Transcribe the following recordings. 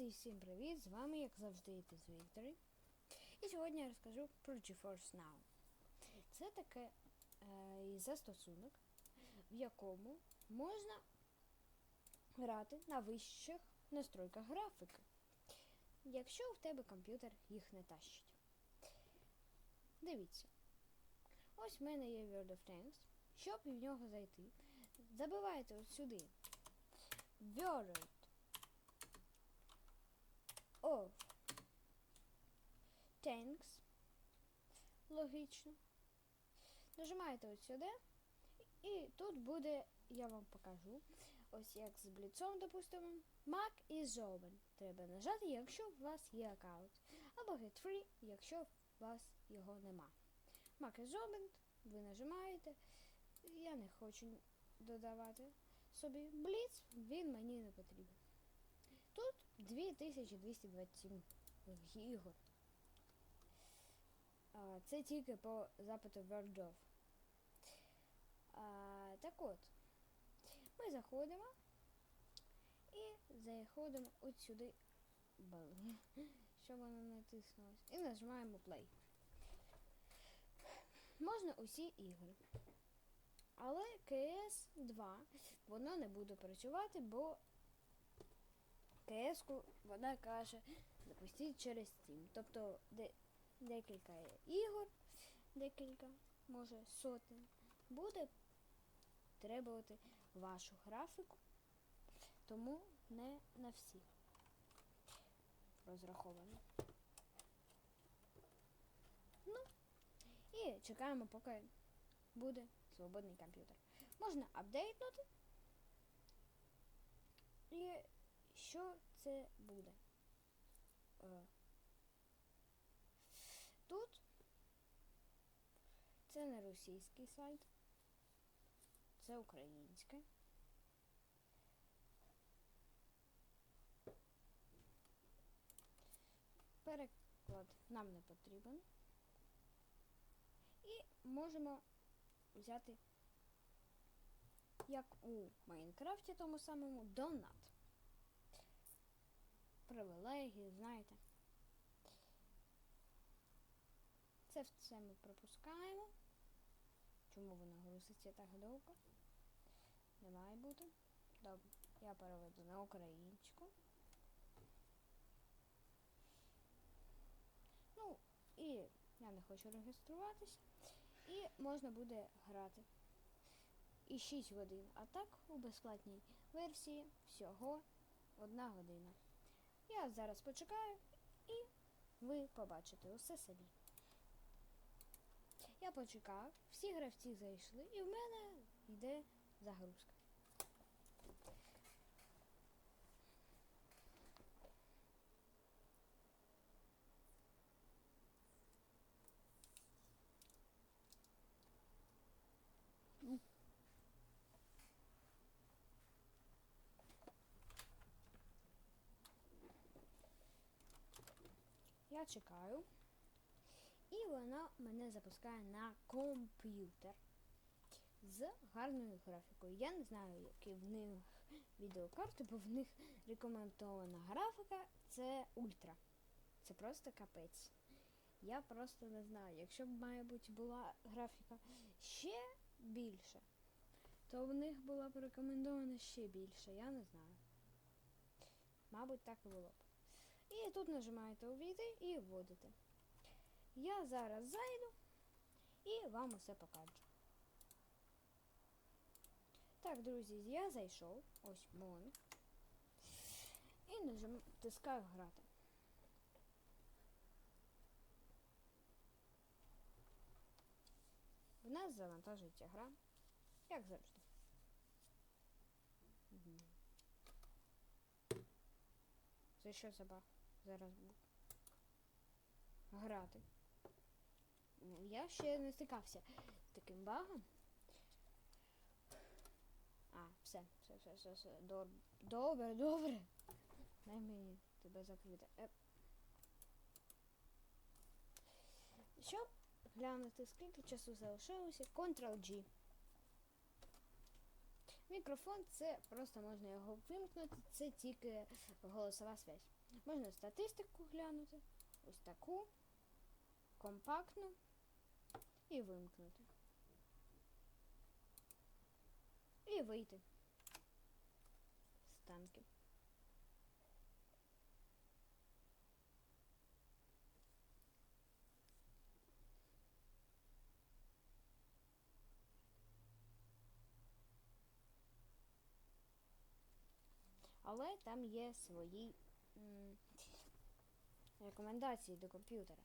Друзі, всім привіт! З вами, як завжди, Ітис Victory. І сьогодні я розкажу про GeForce Now. Це таке е, застосунок, в якому можна грати на вищих настройках графіки, якщо в тебе комп'ютер їх не тащить. Дивіться. Ось в мене є World of Tanks. Щоб в нього зайти, забивайте от сюди. World of Tanks. Логічно. Нажимаєте от сюди. І тут буде, я вам покажу, ось як з бліцом, допустимо, Mac і Zoben. Треба нажати, якщо у вас є аккаунт. Або Get Free, якщо у вас його нема. Mac і Zoben, ви нажимаєте. Я не хочу додавати собі Бліц, він мені не потрібен. Тут 2227 ігор. А, Це тільки по запиту Wordов. А, Так от, ми заходимо і заходимо от сюди, щоб воно натиснулось, і нажимаємо play. Можна усі ігри. Але КС 2 воно не буде працювати, бо КС-ку вона каже запустіть через Steam. Тобто де, декілька ігор, декілька, може сотень, буде требувати вашу графіку, тому не на всіх розраховано. Ну, і чекаємо, поки буде свободний комп'ютер. Можна апдейтнути. І що це буде? Е, Тут це не російський сайт, це українське. Переклад нам не потрібен. І можемо взяти, як у Майнкрафті тому самому, донат. Привілегії, знаєте. Це все ми пропускаємо. Чому воно грузиться так довго? Не має бути. Добре, я переведу на українську. Ну, і я не хочу реєструватися. І можна буде грати. І 6 годин. А так у безплатній версії всього 1 година. Я зараз почекаю і ви побачите усе самі. Я почекав, всі гравці зайшли і в мене йде загрузка. Я чекаю. І вона мене запускає на комп'ютер з гарною графікою. Я не знаю, які в них відеокарти, бо в них рекомендована графіка це ультра. Це просто капець. Я просто не знаю. Якщо б, мабуть, була графіка ще більше, то в них була б рекомендована ще більше. Я не знаю. Мабуть, так і було б. І тут нажимаєте увійти і вводите. Я зараз зайду і вам усе покажу. Так, друзі, я зайшов. Ось Монг. І натискаю грати. В нас завантажується гра, як завжди. Це що за? Зараз буду грати. Я ще не стикався таким багом. А, все, все, все, все, все. Добре, добре, добре. Дай мені тебе закрити. Е. Щоб глянути, скільки часу залишилося, Ctrl-G. Мікрофон це просто можна його вимкнути, це тільки голосова связь. Можна статистику глянути, ось таку, компактну і вимкнути. І вийти з танків. Але там є свої рекомендації до комп'ютера.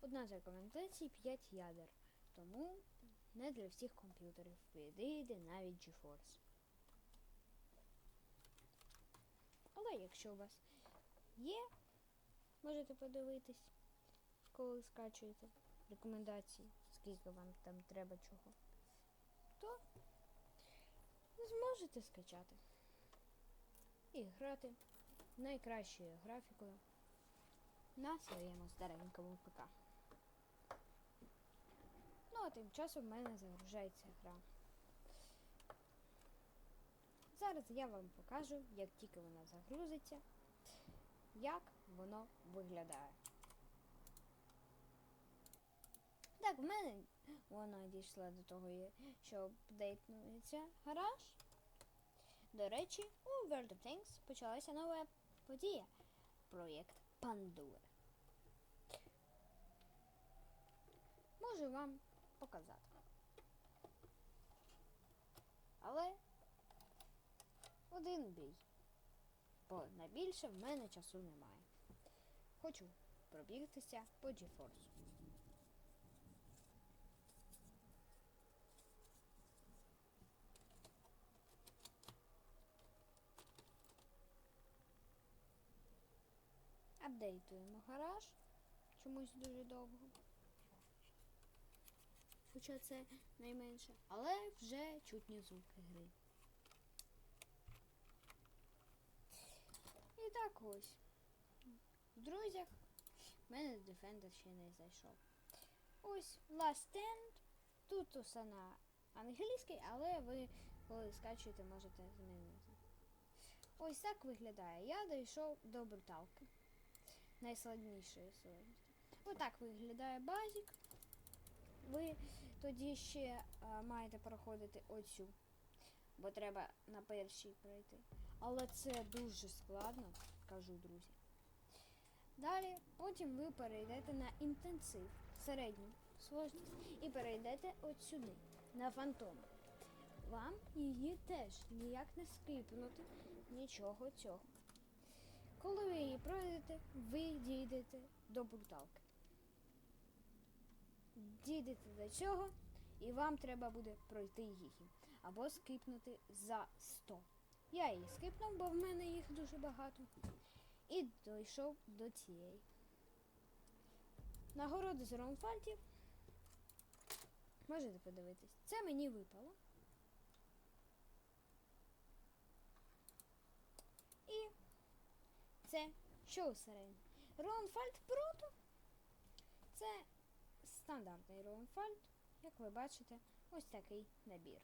Одна з рекомендацій 5 ядер. Тому не для всіх комп'ютерів підійде навіть GeForce. Але якщо у вас є, можете подивитись, коли скачуєте рекомендації, скільки вам там треба чого, то зможете скачати і грати найкращою графікою на своєму старенькому ПК. Ну, а тим часом в мене загружається гра. Зараз я вам покажу, як тільки вона загрузиться, як воно виглядає. Так, в мене вона дійшла до того, що апдейтнується гараж. До речі, у World of Tanks почалася нова подія. Проєкт Пандури. Можу вам показати. Але один бій. Бо на більше в мене часу немає. Хочу пробігтися по GeForce. Апдейтуємо гараж. Чомусь дуже довго. Хоча це найменше. Але вже чутні звуки гри. І так ось. В друзях в мене Defender ще не зайшов. Ось Last Stand. Тут усе на англійській, але ви коли скачуєте, можете змінити. Ось так виглядає. Я дійшов до бруталки. Найскладнішої сложності. Отак виглядає базік. Ви тоді ще а, маєте проходити оцю, бо треба на першій пройти. Але це дуже складно, кажу друзі. Далі потім ви перейдете на інтенсив, середню сложність, і перейдете от сюди, на фантом. Вам її теж ніяк не скипнути, нічого цього. Коли ви її пройдете, ви дійдете до бруталки. Дійдете до цього, і вам треба буде пройти її. Або скипнути за 100. Я її скипнув, бо в мене їх дуже багато. І дійшов до цієї. Нагороди з Ромфальтів. Можете подивитись. Це мені випало. І це що середньо? Ромфальд Прото. Це стандартний Ромфальд, як ви бачите, ось такий набір.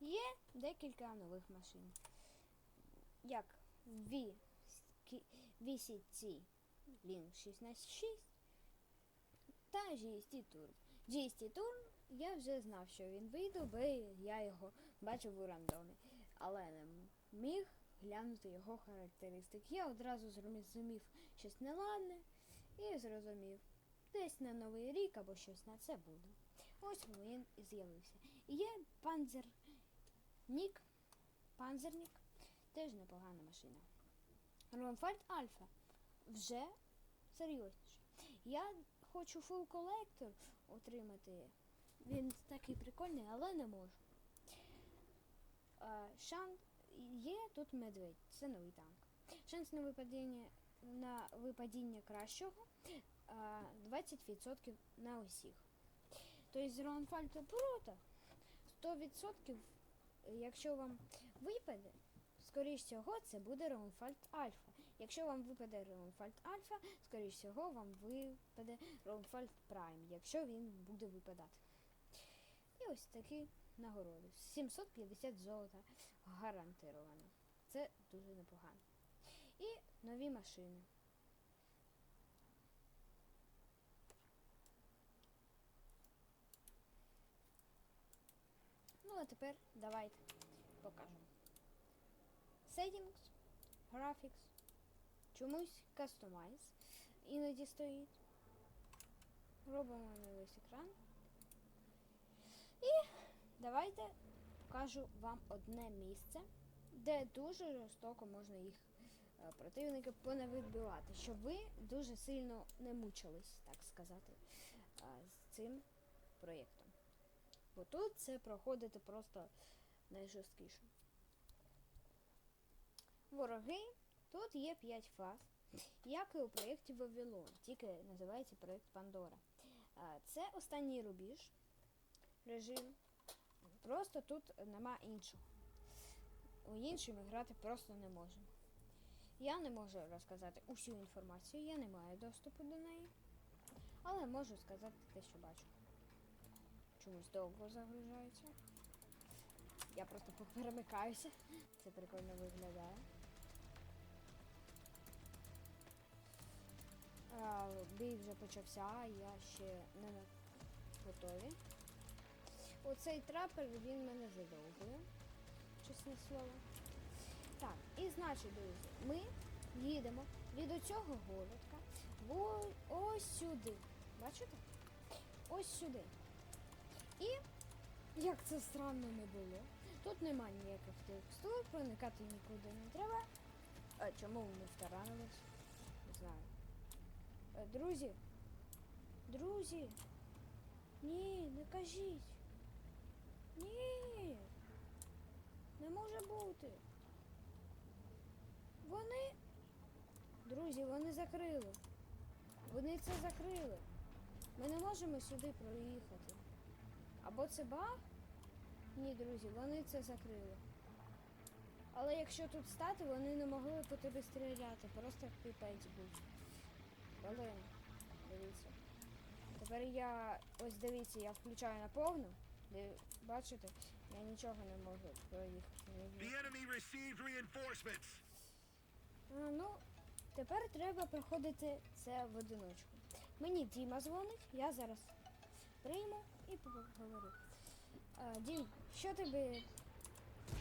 Є декілька нових машин. Як V VCT Link 166 та GST Turbo. GST Turbo я вже знав, що він вийде, бо я його бачив у рандомі. Але не міг глянути його характеристик. Я одразу зрозумів щось неладне і зрозумів. Десь на новий рік або щось на це буде. Ось він і з'явився. І є панзернік, панзернік, теж непогана машина. Ромфальд Альфа вже серйозніше. Я хочу фул колектор отримати. Він такий прикольний, але не можу. А, Шан є тут медведь, це новий танк. Шанс на випадіння на випадіння кращого 20% на усіх. Тобто з Ронфальто Прота 100%, якщо вам випаде, скоріш всього, це буде Ромфальд Альфа. Якщо вам випаде Ромфальд Альфа, скоріш всього, вам випаде Ромфальд Прайм, якщо він буде випадати. І ось такі нагороду. 750 золота гарантировано. Це дуже непогано. І нові машини. Ну, а тепер давайте покажемо. Settings, Graphics, чомусь Customize іноді стоїть. Робимо на весь екран. І давайте покажу вам одне місце, де дуже жорстоко можна їх е, противники поневідбивати, щоб ви дуже сильно не мучились, так сказати, е, з цим проєктом. Бо тут це проходити просто найжорсткіше. Вороги. Тут є 5 фаз, як і у проєкті Вавилон, тільки називається проєкт Пандора. Це останній рубіж, режим. Просто тут нема іншого. У іншій ми грати просто не можемо. Я не можу розказати усю інформацію, я не маю доступу до неї. Але можу сказати те, що бачу. Чомусь довго загружається. Я просто перемикаюся. Це прикольно виглядає. А, бій вже почався, я ще не на готові. Оцей трапер він мене задовбує, чесне слово. Так, і значить, друзі, ми їдемо від оцього голодка во- ось сюди. Бачите? Ось сюди. І, як це странно не було, тут нема ніяких текстур, проникати нікуди не треба. А чому ми втаранились? Не знаю. Е, Друзі. Друзі. Ні, не кажіть. Ні. Не може бути. Вони. Друзі, вони закрили. Вони це закрили. Ми не можемо сюди проїхати. Або це баг? Ні, друзі, вони це закрили. Але якщо тут стати, вони не могли по тобі стріляти. Просто піпець був. Блин, дивіться. Тепер я. Ось дивіться, я включаю на повну. Бачите, я нічого не можу проїхати. The enemy received reinforcements. А, ну, тепер треба проходити це в одиночку. Мені Діма дзвонить, я зараз прийму і поговорю. А, Дім, що тобі.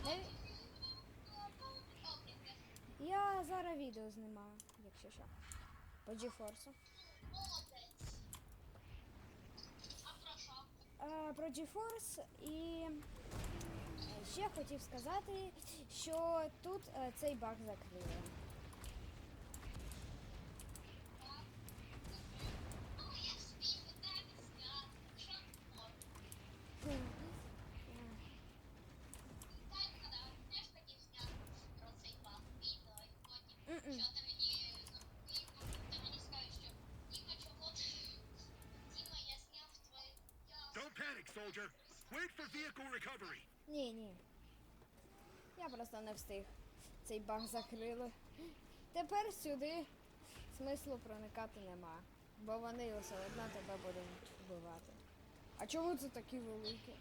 Не- Я зараз відео знімаю, якщо що. По GeForce. А, про GeForce і е, ще хотів сказати, що тут е, цей баг закрили. Ні, ні. Я просто не встиг. Цей баг закрили. Тепер сюди смислу проникати нема. Бо вони все одно тебе будуть вбивати. А чому це такі великі?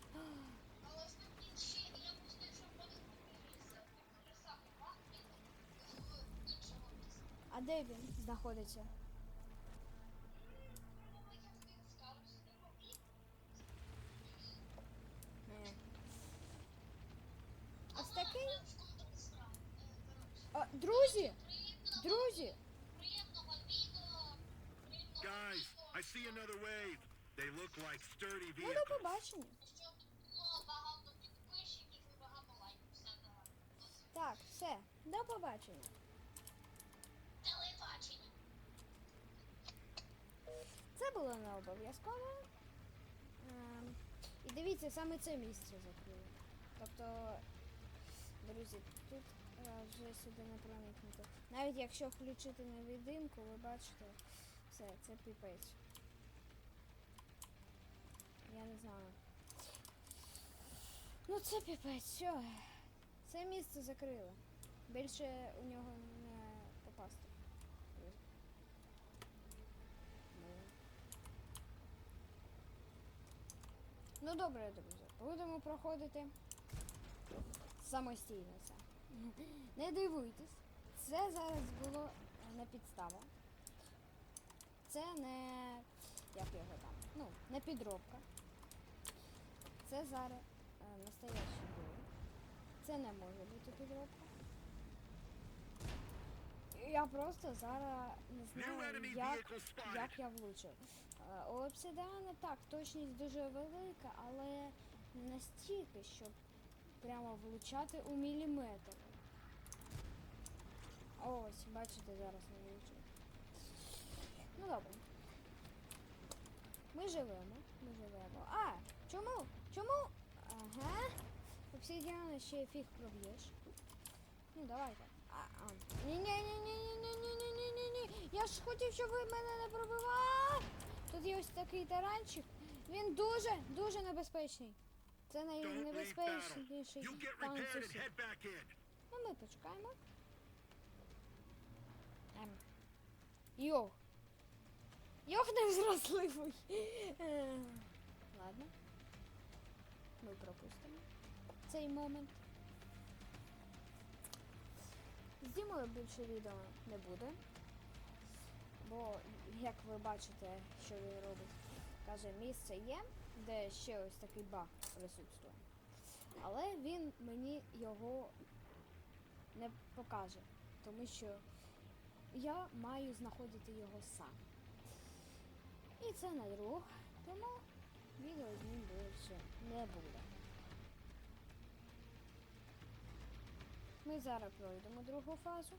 А де він знаходиться? Ні. Ось такий. А, друзі! Друзі! Guys, I see another wave. They look like sturdy Ну, до vehicles. побачення. Так, все, до побачення. Це було не обов'язково. Ем, і дивіться, саме це місце закрили. Тобто, друзі, тут е, вже сюди не проникнути. Навіть якщо включити невидимку, ви бачите, все, це піпець. Я не знаю. Ну це піпець, все. Це місце закрили. Більше у нього не попасти. Ну добре, друзі. будемо проходити самостійно це. Не дивуйтесь, це зараз було не підстава. Це не як його там, ну, не підробка. Це зараз е, настоящий бой. Це не може бути підробка. Я просто зараз не знаю, як, як я влучив. Е, У обсидіана так, точність дуже велика, але не настільки, щоб прямо влучати у міліметр. Ось, бачите, зараз не влучив. Ну добре. Ми живемо, ми живемо. А, чому? Чому? Ага. Обсидіана ще фіг проб'єш. Ну, давайте. А, а. Ні, ні, ні, ні, ні, ні, ні, ні, ні, ні, ні. Я ж хотів, щоб ви мене не пробивали. Тут є ось такий таранчик. Він дуже, дуже небезпечний. Це найнебезпечніший танк. Ну, ми почекаємо. Ем. Йох. Йох невзросливий. Е, Ладно. Ми пропустимо цей момент. З Дімою більше відео не буде. Бо, як ви бачите, що він робить, каже, місце є, де ще ось такий баг присутствує. Але він мені його не покаже, тому що я маю знаходити його сам. І це не друг, тому відео з ним більше не буде. Ми зараз пройдемо другу фазу.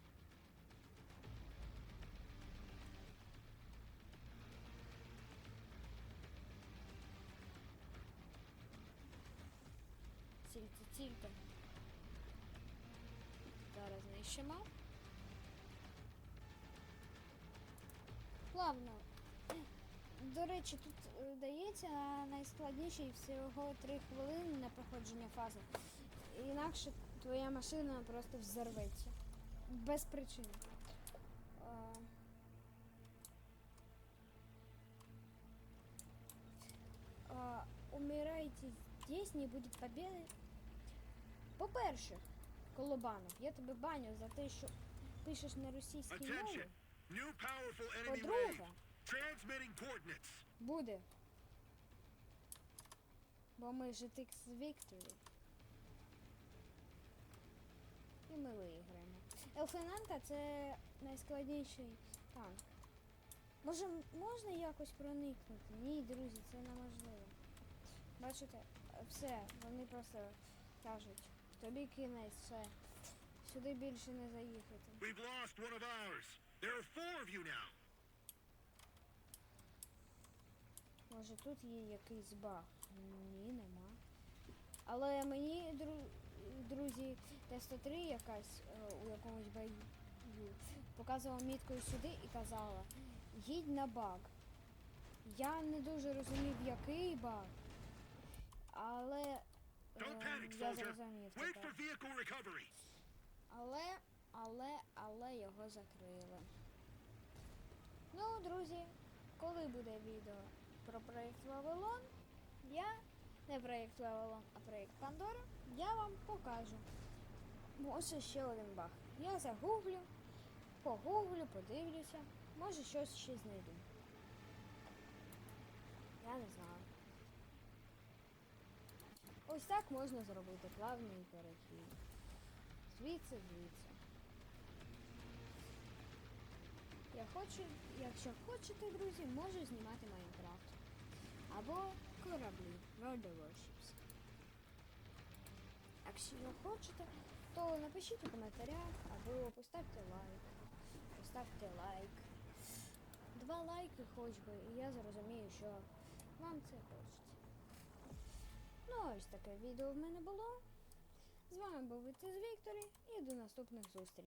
Цільте, цільте. Зараз знищимо. Плавно. До речі, тут е, дається найскладніший всього 3 хвилини на проходження фази. Інакше твоя машина просто взорветься. Без причини. Умирайте здесь, не буде победи. По-перше, Колобанов, я тебе баню за те, що пишеш на російській мові. По-друге, Transmitting coordinates. буде. Бо ми ж X Victory. І ми виграємо. Елфенанта це найскладніший танк. Може, можна якось проникнути? Ні, друзі, це неможливо. Бачите, все, вони просто кажуть, тобі кінець, все. Сюди більше не заїхати. We've lost one of ours. There are four of you now. Може тут є якийсь баг? Ні, нема. Але мені, дру- друзі, Т-103 якась е, у якомусь бою показувала міткою сюди і казала, їдь на баг. Я не дуже розумів, який баг. Але е, я зрозумів. Але, але, але його закрили. Ну, друзі, коли буде відео про проєкт Вавилон, я, не проєкт Вавилон, а проєкт Пандора, я вам покажу. Може ще один баг. Я загуглю, погуглю, подивлюся, може щось ще знайду. Я не знаю. Ось так можна зробити плавний перехід. Звідси, звідси. Я хочу, якщо хочете, друзі, можу знімати Майнкрафт. Або кораблі Warships. Якщо ви хочете, то напишіть у коментарях або поставте лайк. Поставте лайк. Два лайки хоч би, і я зрозумію, що вам це хочеться. Ну, ось таке відео в мене було. З вами був Вітис Вікторі і до наступних зустрічей.